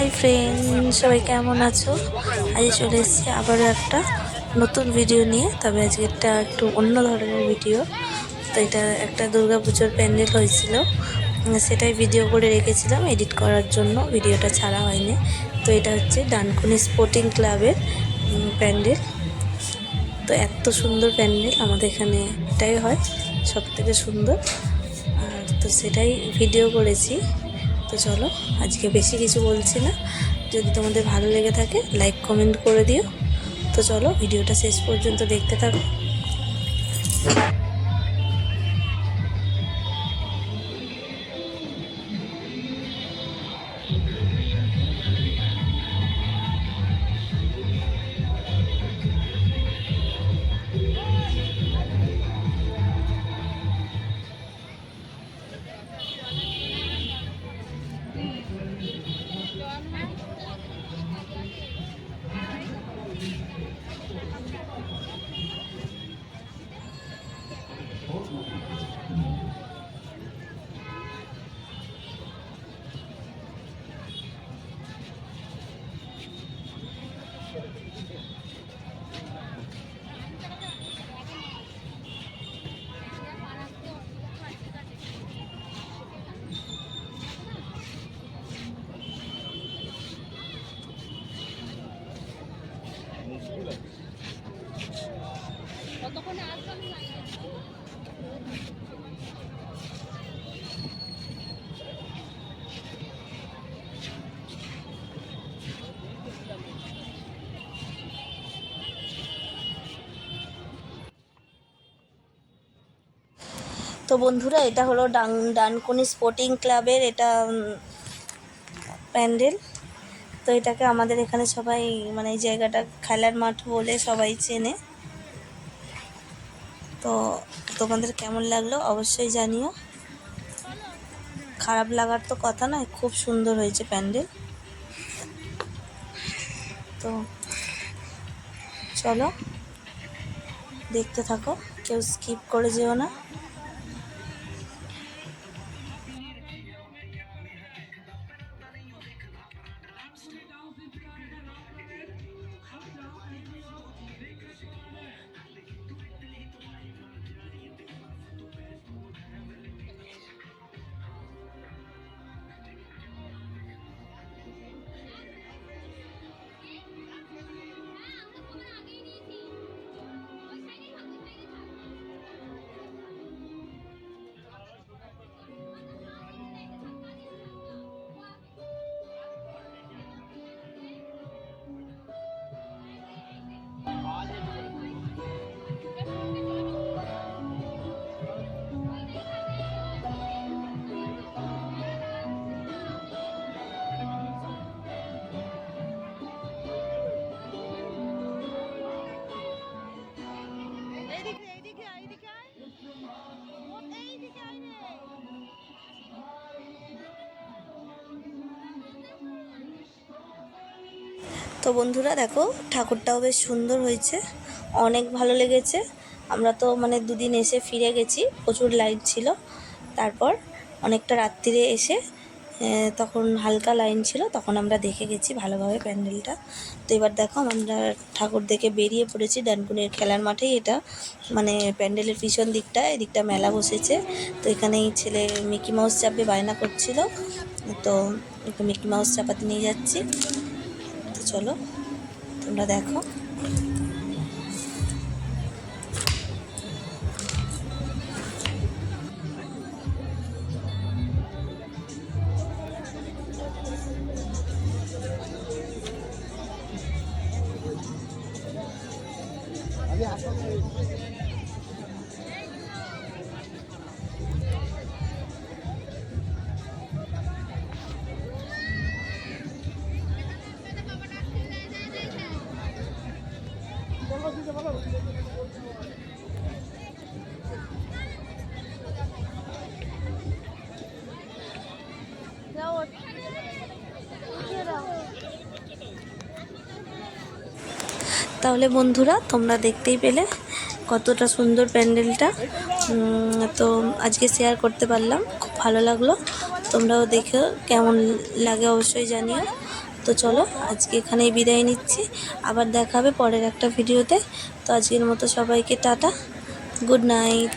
Hi friend সবাই কেমন আছো? আজ চলে এসেছি আবারও একটা নতুন ভিডিও নিয়ে, তবে আজকে একটা একটু অন্য ধরনের ভিডিও তো এটা একটা দুর্গা পুজোর প্যান্ডেল হয়েছিল। সেটাই ভিডিও করে রেখেছিলাম এডিট করার জন্য ভিডিওটা ছাড়া হয়নি। তো এটা হচ্ছে ডানকুনি স্পোর্টিং ক্লাবের প্যান্ডেল। তো এত সুন্দর প্যান্ডেল আমাদের এখানে, এটাই হয় সব থেকে সুন্দর। আর তো সেটাই ভিডিও করেছি। তো চলো, আজকে বেশি কিছু বলছি না। যদি তোমাদের ভালো লেগে থাকে লাইক কমেন্ট করে দিও। তো চলো, ভিডিওটা শেষ পর্যন্ত দেখতে থাকো। Alumni. তো বন্ধুরা, এটা হলো ডান, ডানকুনি স্পোর্টিং ক্লাবের এটা প্যান্ডেল। তো এটাকে আমাদের এখানে সবাই মানে এই জায়গাটা খেলার মাঠ বলে সবাই চেনে। তো তোমাদের কেমন লাগল অবশ্যই জানিও। খারাপ লাগার তো কথা নয়, খুব সুন্দর হয়েছে প্যান্ডেল। তো চলো, দেখতে থাকো, কেউ স্কিপ করে যেও না। তো বন্ধুরা দেখো, ঠাকুরটাও বেশ সুন্দর হয়েছে। অনেক ভালো লেগেছে। আমরা তো মানে দুদিন এসে ফিরে গেছি, প্রচুর লাইট ছিল। তারপর অনেকটা রাত্রিরে এসে তখন হালকা লাইন ছিল, তখন আমরা দেখে গেছি ভালোভাবে প্যান্ডেলটা। তো এবার দেখো, আমরা ঠাকুর দেখে বেরিয়ে পড়েছি ডানকুনির খেলার মাঠেই। এটা মানে প্যান্ডেলের পিছন দিকটা, এদিকটা মেলা বসেছে। তো এখানেই ছেলে মিকি মাউস চাপে বায়না করছিল। তো মিকি মাউস চাপাতে নিয়ে যাচ্ছি। চলো তোমরা দেখো। যাও, তাহলে বন্ধুরা, তোমরা দেখতেই পেলে কতটা সুন্দর প্যান্ডেলটা। তো আজকে শেয়ার করতে পারলাম, খুব ভালো লাগল। তোমরাও দেখো কেমন লাগে অবশ্যই জানিও। তো চলো, আজকে এখানেই বিদায় নিচ্ছি। আবার দেখাবে পরের একটা ভিডিওতে তো। আজকের মতো সবাইকে টাটা গুড নাইট